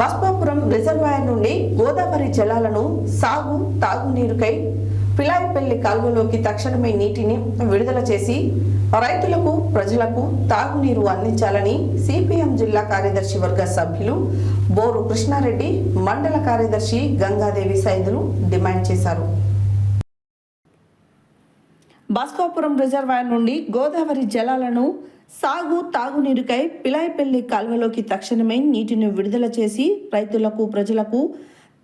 బస్పాపురం reservoir నుండి గోదావరి జలాలను సాగు తాగునీరుకై పిలాయిపల్లి కాల్వలోకి తక్షణమే నీటిని విడుదల చేసి రైతులకు ప్రజలకు తాగునీరు అందించాలని సిపిఎం జిల్లా కార్యదర్శి వర్గ సభ్యులు బోరు కృష్ణారెడ్డి మండల కార్యదర్శి గంగాదేవి సైదులు డిమాండ్ చేశారు. బాస్కాపురం రిజర్వాయర్ నుండి గోదావరి జలాలను సాగు తాగునీరుకై పిలాయిపల్లి కాల్వలోకి తక్షణమే నీటిని విడుదల చేసి రైతులకు ప్రజలకు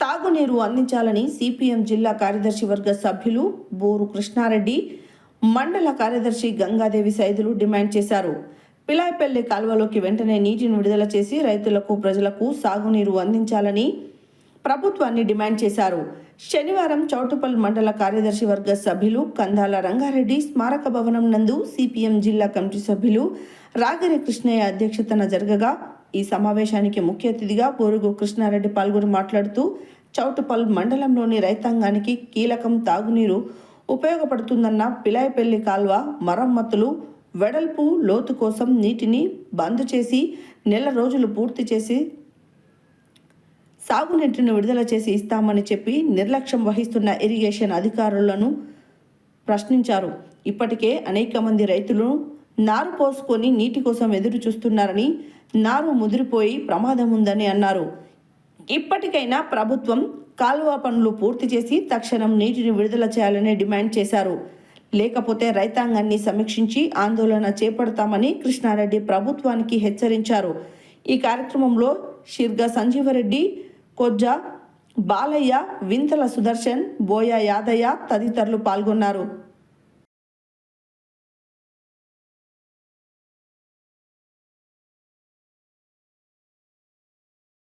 తాగునీరు అందించాలని సిపిఎం జిల్లా కార్యదర్శి వర్గ సభ్యులు బోరు కృష్ణారెడ్డి మండల కార్యదర్శి గంగాదేవి సైదులు డిమాండ్ చేశారు. పిలాయిపల్లి కాల్వలోకి వెంటనే నీటిని విడుదల చేసి రైతులకు ప్రజలకు సాగునీరు అందించాలని ప్రభుత్వాన్ని డిమాండ్ చేశారు. శనివారం చౌటుపల్ మండల కార్యదర్శి వర్గ సభ్యులు కందాల రంగారెడ్డి స్మారక భవనం నందు సిపిఎం జిల్లా కమిటీ సభ్యులు రాగిరి కృష్ణయ్య అధ్యక్షతన జరగగా ఈ సమావేశానికి ముఖ్య అతిథిగా పోరుగు కృష్ణారెడ్డి పాల్గొని మాట్లాడుతూ చౌటుపల్ మండలంలోని రైతాంగానికి కీలకం తాగునీరు ఉపయోగపడుతుందన్న పిలాయపల్లి కాల్వ మరమ్మతులు వెడల్పు లోతు కోసం నీటిని బంద్ చేసి నెల రోజులు పూర్తి చేసి సాగునీటిని విడుదల చేసి ఇస్తామని చెప్పి నిర్లక్ష్యం వహిస్తున్న ఇరిగేషన్ అధికారులను ప్రశ్నించారు. ఇప్పటికే అనేక మంది రైతులు నారు పోసుకొని నీటి కోసం ఎదురు చూస్తున్నారని నారు ముదిరిపోయి ప్రమాదం ఉందని అన్నారు. ఇప్పటికైనా ప్రభుత్వం కాలువ పనులు పూర్తి చేసి తక్షణం నీటిని విడుదల చేయాలని డిమాండ్ చేశారు. లేకపోతే రైతాంగాన్ని సమీక్షించి ఆందోళన చేపడతామని కృష్ణారెడ్డి ప్రభుత్వానికి హెచ్చరించారు. ఈ కార్యక్రమంలో షిర్గా సంజీవరెడ్డి కొజ్జ బాలయ్య వింతల సుదర్శన్ బోయ యాదయ్య తదితరులు పాల్గొన్నారు.